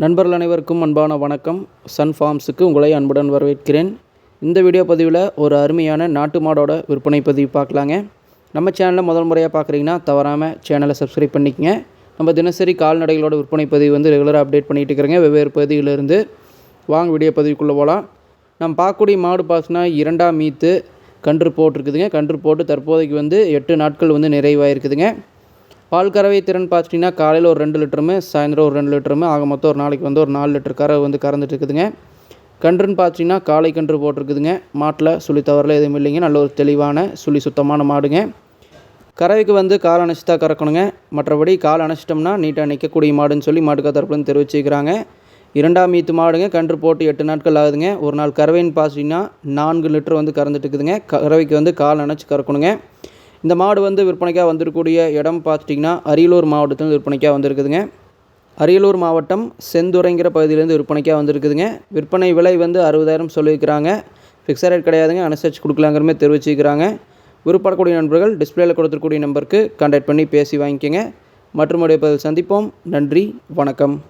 நண்பர்கள் அனைவருக்கும் அன்பான வணக்கம். சன் ஃபார்ம்ஸுக்கு உங்களை அன்புடன் வரவேற்கிறேன். இந்த வீடியோ பதிவில் ஒரு அருமையான நாட்டு மாடோட விற்பனை பதிவு பார்க்கலாங்க. நம்ம சேனலை முதல் முறையாக பார்க்குறீங்கன்னா தவறாமல் சேனலை சப்ஸ்கிரைப் பண்ணிக்கங்க. நம்ம தினசரி கால்நடைகளோட விற்பனை பதிவு வந்து ரெகுலராக அப்டேட் பண்ணிகிட்டு இருக்கிறேங்க. வெவ்வேறு பகுதியிலிருந்து. வாங்க வீடியோ பதிவுக்குள்ளே போகலாம் நம்ம பார்க்கக்கூடிய மாடு பாசுனா இரண்டாம் மீத்து கன்று போட்டிருக்குதுங்க. கன்று போட்டு தற்போதைக்கு வந்து எட்டு நாட்கள் வந்து நிறைவாயிருக்குதுங்க. பால் கறவை திறன் பார்த்துட்டிங்கன்னா காலையில் ஒரு ரெண்டு லிட்டருமே சாயந்தரம் ஒரு ரெண்டு லிட்டருமே ஆக மொத்தம் ஒரு நாளைக்கு வந்து ஒரு நாலு லிட்டர் கறவை வந்து கறந்துட்டு இருக்குதுங்க கன்றுன்னு பார்த்தீங்கன்னா காளை கன்று போட்டிருக்குதுங்க. மாட்டில் சுழி தவறில் எதுவும் இல்லைங்க. நல்ல ஒரு தெளிவான சுழி சுத்தமான மாடுங்க. கறவைக்கு வந்து கால் அணைச்சி தான் கறக்கணுங்க. மற்றபடி கால் அணைச்சிட்டோம்னா நீட்டாக நிற்கக்கூடிய மாடுன்னு சொல்லி மாட்டுக்கா தரப்புலேருந்து தெரிவிச்சுக்கிறாங்க இரண்டாம் மீத்து மாடுங்க. கன்று போட்டு எட்டு நாட்கள் ஆகுதுங்க. ஒரு நாள் கறவைன்னு பார்த்தீங்கன்னா நான்கு லிட்டர் வந்து கறந்துட்டு இருக்குதுங்க கறவைக்கு வந்து கால் அணைச்சி கறக்கணுங்க. இந்த மாடு வந்து விற்பனைக்காக வந்திருக்கக்கூடிய இடம் பார்த்துட்டிங்கன்னா அரியலூர் மாவட்டத்தில் விற்பனைக்காக வந்திருக்குதுங்க. அரியலூர் மாவட்டம் செந்துறைங்கிற பகுதியிலேருந்து விற்பனைக்காக வந்திருக்குதுங்க. விற்பனை விலை வந்து அறுபதாயிரம் சொல்லியிருக்கிறாங்க. ஃபிக்ஸட் ரேட் கிடையாதுங்க. அனுசரிச்சு கொடுக்கலாங்கிறமே தெரிவிச்சிருக்கிறாங்க. விருப்பப்படக்கூடிய நண்பர்கள் டிஸ்பிளேயில் கொடுத்துருக்கூடிய நம்பருக்கு கான்டாக்ட் பண்ணி பேசி வாங்கிக்கோங்க. மற்றும் உடைய பதில் சந்திப்போம். நன்றி. வணக்கம்.